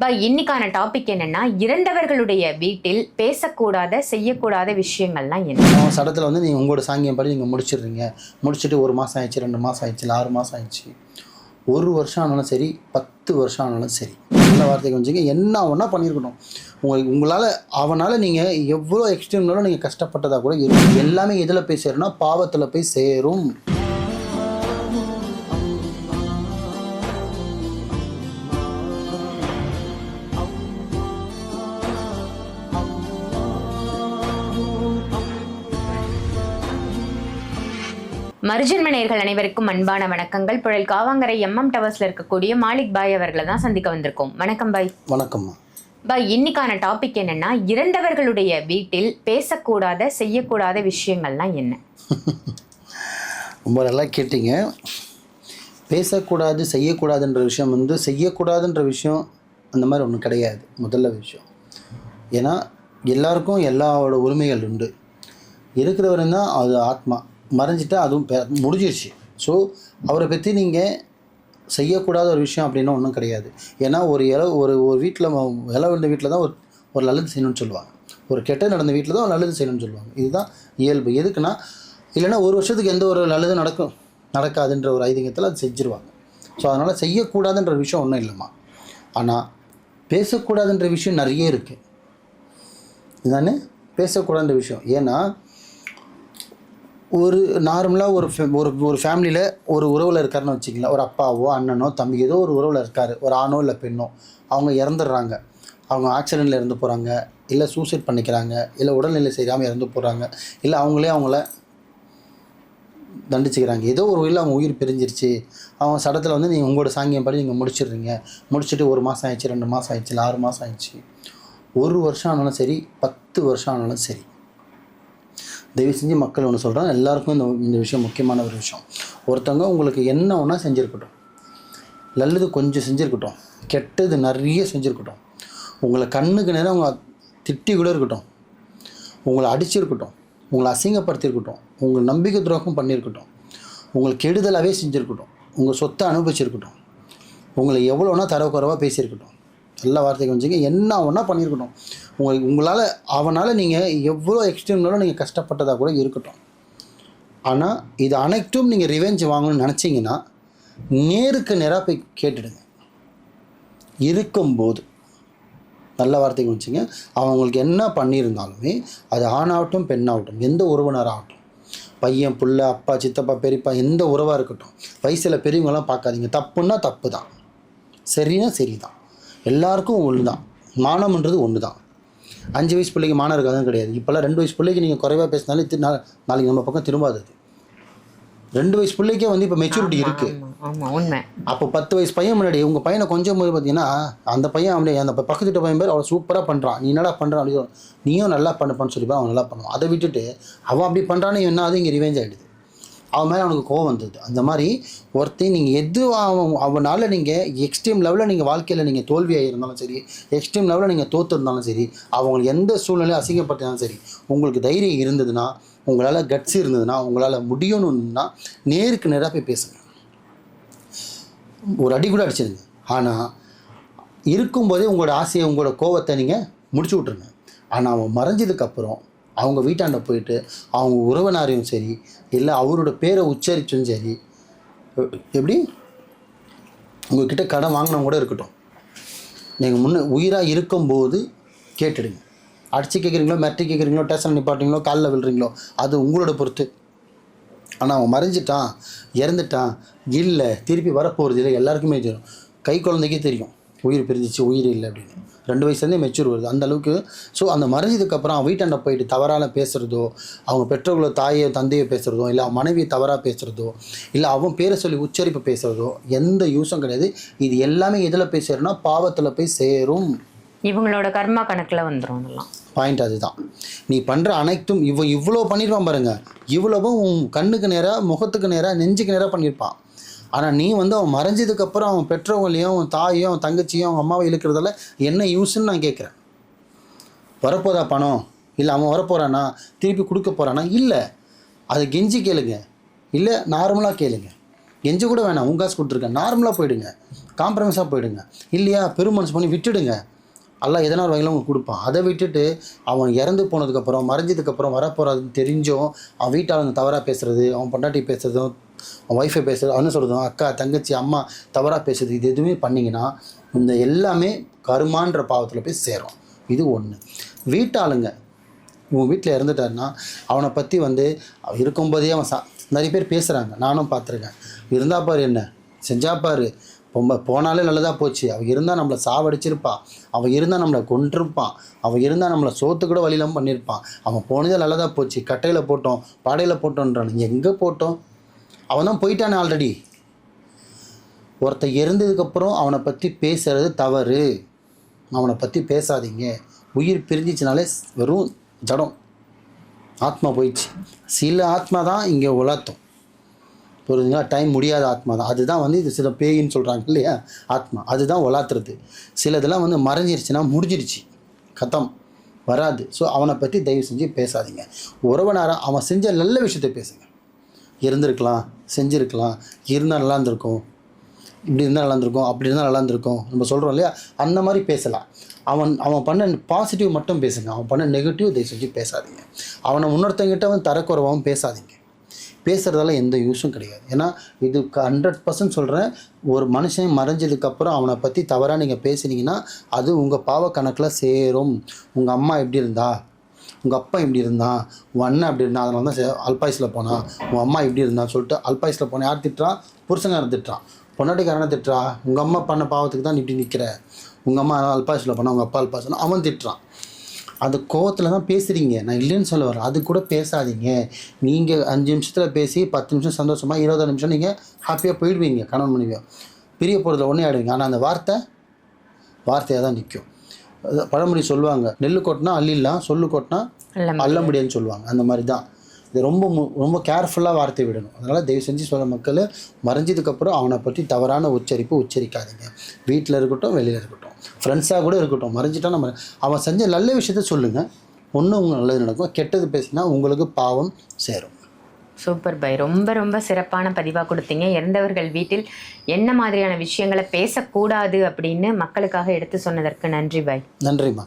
பா இன்னைக்கான டாபிக் என்னன்னா இறந்தவர்களுடைய வீட்டில் பேசக்கூடாத செய்யக்கூடாத விஷயங்கள்லாம் என்ன? சடத்தில் வந்து நீங்கள் உங்களோட சாங்கியம் படி நீங்கள் முடிச்சிடுறீங்க. முடிச்சுட்டு ஒரு மாதம் ஆயிடுச்சு ரெண்டு மாதம் ஆயிடுச்சு இல்லை ஆறு மாதம் ஆயிடுச்சு. ஒரு வருஷம் ஆனாலும் சரி பத்து வருஷம் ஆனாலும் சரி. நல்ல வார்த்தைக்கு வச்சுங்க என்ன ஒன்றா பண்ணியிருக்கணும்? உங்களுக்கு உங்களால் அவனால் நீங்கள் எவ்வளோ எக்ஸ்ட்ரீம்னாலும் நீங்கள் கஷ்டப்பட்டதாக கூட இருக்கும் எல்லாமே எதில் போய் சேரும்னா பாவத்தில் போய் சேரும். மருஜன்ம நேயர்கள் அனைவருக்கும் அன்பான வணக்கங்கள். புழல் காவாங்கரை எம்எம் டவர்ஸ்ல இருக்கக்கூடிய மாலிக் பாய் அவர்களை தான் சந்திக்க வந்திருக்கோம். வணக்கம் பாய். வணக்கம்மா பாய் இன்னைக்கான டாபிக் என்னன்னா இறந்தவர்களுடைய வீட்டில் பேசக்கூடாத செய்யக்கூடாத விஷயங்கள்லாம் என்ன? ரொம்ப நல்லா கேட்டீங்க. பேசக்கூடாது செய்யக்கூடாதுன்ற விஷயம் வந்து செய்யக்கூடாதுன்ற விஷயம் அந்த மாதிரி ஒன்றும் கிடையாது. முதல்ல விஷயம். ஏன்னா எல்லாருக்கும் எல்லாரோட உரிமைகள் உண்டு. இருக்கிறவரும் தான் அது ஆத்மா. மறைஞ்சிட்டா அதுவும் பெ- முடிஞ்சிருச்சு. ஸோ அவரை பற்றி நீங்கள் செய்யக்கூடாத ஒரு விஷயம் அப்படின்னா ஒன்றும் கிடையாது. ஏன்னா ஒரு இல ஒரு ஒரு வீட்டில் இல விழுந்த வீட்டில் தான் ஒரு ஒரு நல்லது செய்யணும்னு சொல்லுவாங்க. ஒரு கெட்ட நடந்த வீட்டில் தான் ஒரு நல்லது செய்யணும்னு சொல்லுவாங்க. இதுதான் இயல்பு. எதுக்குன்னா இல்லைன்னா ஒரு வருஷத்துக்கு எந்த ஒரு நல்லது நடக்கும் நடக்காதுன்ற ஒரு ஐதீகத்தில் அது செஞ்சுருவாங்க. ஸோ அதனால் செய்யக்கூடாதுன்ற விஷயம் ஒன்றும் இல்லைம்மா. ஆனால் பேசக்கூடாதுன்ற விஷயம் நிறைய இருக்குது இதுதானே பேசக்கூடாதுன்ற விஷயம். ஏன்னா ஒரு நார்மலாக ஒரு ஃபே- ஒரு ஒரு ஃபேமிலியில் ஒரு உறவில் இருக்காருன்னு வச்சுக்கலாம் ஒரு அப்பாவோ அண்ணனோ தம்பி ஏதோ ஒரு உறவில் இருக்கார். ஒரு ஆணோ இல்லை பெண்ணோ அவங்க இறந்துடுறாங்க. அவங்க ஆக்சிடெண்ட்டில் இறந்து போகிறாங்க இல்லை சூசைட் பண்ணிக்கிறாங்க. இல்லை உடல்நிலை செய்யாமல் இறந்து போகிறாங்க இல்லை அவங்களே அவங்கள தண்டிச்சுக்கிறாங்க. ஏதோ ஒரு வழியில் அவங்க உயிர் பிரிஞ்சிருச்சு. அவங்க சடத்தில் வந்து நீங்கள் உங்களோட சாங்கியம் படி நீங்கள் முடிச்சிடுறீங்க. முடிச்சுட்டு ஒரு மாதம் ஆயிடுச்சு ரெண்டு மாதம் ஆயிடுச்சு இல்லை ஆறு மாதம் ஆயிடுச்சு. ஒரு வருஷம் ஆனாலும் சரி பத்து வருஷம் ஆனாலும் சரி. தயவு செஞ்சு மக்கள் ஒன்று சொல்கிறேன் எல்லாருக்கும் இந்த இந்த விஷயம் முக்கியமான ஒரு விஷயம். ஒருத்தவங்க உங்களுக்கு என்ன ஒன்றா செஞ்சுருக்கட்டும் நல்லது கொஞ்சம் செஞ்சுருக்கட்டும் கெட்டது நிறைய செஞ்சுருக்கட்டும் உங்களை கண்ணுக்கு நேரம் அவங்க திட்டி கூட இருக்கட்டும் உங்களை அடிச்சிருக்கட்டும் உங்களை அசிங்கப்படுத்தியிருக்கட்டும் உங்கள் நம்பிக்கை துரோகம் பண்ணியிருக்கட்டும் உங்களை கெடுதலாகவே செஞ்சுருக்கட்டும் உங்கள் சொத்தை அனுபவிச்சிருக்கட்டும் உங்களை எவ்வளோனா தரவு குறைவாக பேசியிருக்கட்டும் நல்ல வார்த்தைக்கும் வச்சுங்க என்ன ஒன்றா பண்ணியிருக்கட்டும். உங்களுக்கு உங்களால் அவனால் நீங்கள் எவ்வளோ எக்ஸ்ட்ரீம்னாலும் நீங்கள் கஷ்டப்பட்டதாக கூட இருக்கட்டும். ஆனால் இது அனைத்தும் நீங்கள் ரிவெஞ்ச் வாங்கணும்னு நினச்சிங்கன்னா நேருக்கு நேராக போய் கேட்டுடுங்க. இருக்கும்போது. நல்ல வார்த்தைக்கு வச்சுங்க அவங்களுக்கு என்ன பண்ணியிருந்தாலுமே அது ஆணாகட்டும் பெண்ணாகட்டும் எந்த உறவினராகட்டும் பையன் புள்ள அப்பா சித்தப்பா பெரியப்பா எந்த உறவாக இருக்கட்டும் வயசில் பெரியவங்களாம் பார்க்காதீங்க. தப்புன்னா தப்பு தான். சரின்னா சரி தான் எல்லாருக்கும் ஒன்று தான் மானம்ன்றது ஒன்று தான் அஞ்சு வயசு பிள்ளைக்கு மானம் இருக்காதுன்னு கிடையாது. இப்போல்லாம் ரெண்டு வயசு பிள்ளைக்கு நீங்கள் குறைவாக பேசினாலே நாளைக்கு நம்ம பக்கம் திரும்பாது ரெண்டு வயசு பிள்ளைக்கே வந்து இப்போ மெச்சூரிட்டி இருக்குது அப்போ பத்து வயசு பையன் முன்னாடி உங்கள் பையனை கொஞ்சம் போது பார்த்தீங்கன்னா அந்த பையன் அவனே அந்த பக்கத்து வீட்டு பையன் பேர் அவன் சூப்பராக பண்ணுறான் நீ என்னடா பண்ணுறான் அப்படின்னு நீயும் நல்லா பண்ணுப்பான்னு சொல்லி அவன் நல்லா பண்ணுவான். அதை விட்டுட்டு அவன் அப்படி பண்ணுறான்னு என்ன அது இங்கே ரிவெஞ்ச் ஆகிடுது அவன் மேலே அவனுக்கு கோவம் வந்தது. அந்த மாதிரி ஒருத்தன் நீங்கள் எது அவன் அவனால் நீங்கள் எக்ஸ்ட்ரீம் லெவலில் நீங்கள் வாழ்க்கையில் நீங்கள் தோல்வியாக இருந்தாலும் சரி எக்ஸ்ட்ரீம் லெவலில் நீங்கள் தோற்றுருந்தாலும் சரி அவங்களுக்கு எந்த சூழ்நிலையும் அசிங்கப்பட்டாலும் சரி உங்களுக்கு தைரியம் இருந்ததுன்னா உங்களால் கட்ஸ் இருந்ததுன்னா உங்களால் முடியணும்னா நேருக்கு நேராக போய் பேசுங்க. ஒரு அடி கூட அடிச்சிருங்க. ஆனால் இருக்கும்போதே உங்களோட ஆசையை உங்களோட கோவத்தை நீங்கள் முடிச்சு விட்ருங்க ஆனால் அவன் மறைஞ்சதுக்கப்புறம் அவங்க வீட்டாண்ட போயிட்டு அவங்க உறவினாரையும் சரி இல்லை அவரோட பேரை உச்சரித்தும் சரி எப்படி? உங்ககிட்ட கடன் வாங்கினவங்க கூட இருக்கட்டும். நீங்கள் முன்னே உயிராக இருக்கும்போது கேட்டுடுங்க. அடிச்சு கேட்குறீங்களோ மெட்டி கேட்குறீங்களோ டேஷன் நிப்பாட்டுறீங்களோ காலில் விழுறீங்களோ அது உங்களோட பொறுத்து. ஆனால் அவன் மறைஞ்சிட்டான் இறந்துட்டான் இல்லை திருப்பி வரப்போகிறது இல்லை எல்லாருக்குமே தெரியும். கை குழந்தைக்கே தெரியும். உயிர் பிரிஞ்சிச்சு உயிர் இல்லை அப்படின்னு. ரெண்டு வயசுலேருந்தே மெச்சூர் வருது. அந்த அளவுக்கு ஸோ அந்த மறைஞ்சதுக்கப்புறம் அவன் வீட்டாண்ட போயிட்டு தவறான பேசுகிறதோ அவங்க பெற்றோர்களோ தாயை தந்தையை பேசுகிறதோ இல்லை அவன் மனைவியை தவறாக பேசுகிறதோ இல்லை அவன் பேரை சொல்லி உச்சரிப்பு பேசுகிறதோ எந்த யூஸும் கிடையாது. இது எல்லாமே எதில் போய் சேரும்னா பாவத்தில் போய் சேரும். இவங்களோட கர்மா கணக்குல அதெல்லாம். பாயிண்ட் அதுதான். நீ பண்ணுற அனைத்தும் இவ இவ்வளோ பண்ணியிருப்பான் பாருங்க. இவ்வளவும் உன் கண்ணுக்கு நேராக முகத்துக்கு நேராக நெஞ்சுக்கு நேராக பண்ணியிருப்பான் ஆனால் நீ வந்து அவன் மறைஞ்சதுக்கப்புறம் அவன் பெற்றவங்களையும் அவன் தாயும் அவன் தங்கச்சியும் அவன் அம்மாவை இழுக்கிறதால என்ன யூஸ்ன்னு நான் கேட்குறேன். வரப்போதா பணம்? இல்லை அவன் வரப்போகிறானா திருப்பி கொடுக்க போகிறானா இல்லை. அதை கெஞ்சி கேளுங்க. இல்லை நார்மலாக கேளுங்க. கெஞ்சி கூட வேணாம். உன் காசு கொடுத்துருக்கேன் நார்மலாக போயிடுங்க. காம்ப்ரமைஸாக போயிடுங்க. இல்லையா? பெருமனசு பண்ணி விட்டுடுங்க. எல்லாம் எதனா ஒரு வகையில் உங்களுக்கு கொடுப்பான். அதை விட்டுட்டு அவன் இறந்து போனதுக்கப்புறம் மறைஞ்சதுக்கப்புறம் வரப்போகிறதுன்னு தெரிஞ்சும் அவன் வீட்டாளங்க தவறாக பேசுகிறது அவன் பொண்டாட்டி பேசுறதும் அவன் ஒய்ஃபை பேசுறது அவனு சொல்கிறதும் அக்கா தங்கச்சி அம்மா தவறாக பேசுறது இது எதுவுமே பண்ணிங்கன்னா இந்த எல்லாமே கருமான்ற பாவத்தில் போய் சேரும். இது ஒன்று வீட்டாளுங்க உன் வீட்டில் இறந்துட்டாருன்னா அவனை பற்றி வந்து இருக்கும்போதே அவன் சா நிறைய பேர் பேசுகிறாங்க நானும் பார்த்துருக்கேன். இருந்தா பாரு என்ன? செஞ்சா பாரு. பொம்ப போனாலே நல்லதாக போச்சு. அவள் இருந்தால் நம்மளை சாவடிச்சிருப்பான் அவன் இருந்தால் நம்மளை கொன்றிருப்பான் அவன் இருந்தால் நம்மளை சோத்து கூட வழியிலாம் பண்ணியிருப்பான் அவன் போனதே நல்லதாக போச்சு. கட்டையில் போட்டோம் பாடையில் போட்டோன்றான். எங்கே போட்டோம்? அவன் தான் போயிட்டானே ஆல்ரெடி ஒருத்தன் இறந்ததுக்கப்புறம் அவனை பற்றி பேசுறது தவறு. அவனை பற்றி பேசாதீங்க. உயிர் பிரிஞ்சிச்சுனாலே வெறும் ஜடம். ஆத்மா போயிடுச்சு. சில ஆத்மா தான் இங்கே உலர்த்தும். புரிஞ்சுங்களா டைம் முடியாத ஆத்மா தான் அதுதான் வந்து இது சில பேயின்னு சொல்கிறாங்க இல்லையா? ஆத்மா. அதுதான் உலாத்துறது சிலதெல்லாம் வந்து மறைஞ்சிருச்சுன்னா முடிஞ்சிருச்சு. கத்தம் வராது. ஸோ அவனை பற்றி தயவு செஞ்சு பேசாதீங்க. உறவினரா அவன் செஞ்ச நல்ல விஷயத்தை பேசுங்க. இருந்திருக்கலாம் செஞ்சுருக்கலாம். இருந்தால் நல்லா இருந்திருக்கும் இப்படி இருந்தால் நல்லா இருந்திருக்கும் அப்படி இருந்தால் நல்லா இருந்திருக்கும் நம்ம சொல்கிறோம் இல்லையா? அந்த மாதிரி பேசலாம். அவன் அவன் பண்ண பாசிட்டிவ் மட்டும் பேசுங்க. அவன் பண்ண நெகட்டிவ் தயவு செஞ்சு பேசாதீங்க. அவனை இன்னொருத்தங்கிட்ட அவன் தரக்குறவாகவும் பேசாதீங்க. பேசுகிறதால எந்த யூஸும் கிடையாது. ஏன்னா இது ஹண்ட்ரட் பர்சன்ட் சொல்கிறேன் ஒரு மனுஷன் மறைஞ்சதுக்கப்புறம் அவனை பற்றி தவறாக நீங்கள் பேசுனீங்கன்னா அது உங்கள் பாவ கணக்கில் சேரும். உங்கள் அம்மா எப்படி இருந்தா? உங்கள் அப்பா இப்படி இருந்தான் உன் அண்ணன் அப்படி இருந்தான் அதனால தான் சே- போனான் உன் அம்மா இப்படி இருந்தான்னு சொல்லிட்டு அல்பாயுஸில் போன யார் திட்டுறான் புருஷங்காரன் திட்டுறான் பொன்னாட்டிக்காரனை திட்டுறா. உங்கள் அம்மா பண்ண பாவத்துக்கு தான் இப்படி நிற்கிற உங்கள் அம்மா அல்பாயுஸில் போனால் உங்கள் அப்பா அல்பாயுஸ்னா அவன் திட்டுறான். அந்த கோவத்தில் தான் பேசுகிறீங்க நான் இல்லைன்னு சொல்ல வரேன். அது கூட பேசாதீங்க. நீங்கள் அஞ்சு நிமிஷத்தில் பேசி பத்து நிமிஷம் சந்தோஷமாக இருபது நிமிஷம் நீங்கள் ஹாப்பியாக போயிடுவீங்க. கணவன் மனைவியாக பிரிய போகிறதுல ஒன்றே ஆயிடுவீங்க. ஆனால் அந்த வார்த்தை வார்த்தையாக தான் நிற்கும் பழமொழி சொல்லுவாங்க. நெல் கொட்டினா அள்ளிடலாம் சொல்லு கொட்டினா அள்ள முடியாதுன்னு சொல்லுவாங்க. அந்த மாதிரி தான் இது ரொம்ப மு- ரொம்ப கேர்ஃபுல்லாக வார்த்தை விடணும். அதனால் தயவு செஞ்சு சொல்ல மக்கள் மறைஞ்சதுக்கப்புறம் அவனை பற்றி தவறான உச்சரிப்பு உச்சரிக்காதீங்க. வீட்டில் இருக்கட்டும் வெளியில் இருக்கட்டும். ஃப்ரெண்ட்ஸாக கூட இருக்கட்டும். மறைஞ்சிட்டா நம்ம அவன் செஞ்ச நல்ல விஷயத்த சொல்லுங்கள் ஒன்று உங்களுக்கு நல்லது நடக்கும். கெட்டது பேசினா உங்களுக்கு பாவம் சேரும். சூப்பர் பை ரொம்ப ரொம்ப சிறப்பான பதிவாக கொடுத்தீங்க. இறந்தவர்கள் வீட்டில் என்ன மாதிரியான விஷயங்களை பேசக்கூடாது அப்படின்னு மக்களுக்காக எடுத்து சொன்னதற்கு நன்றி பை நன்றிம்மா.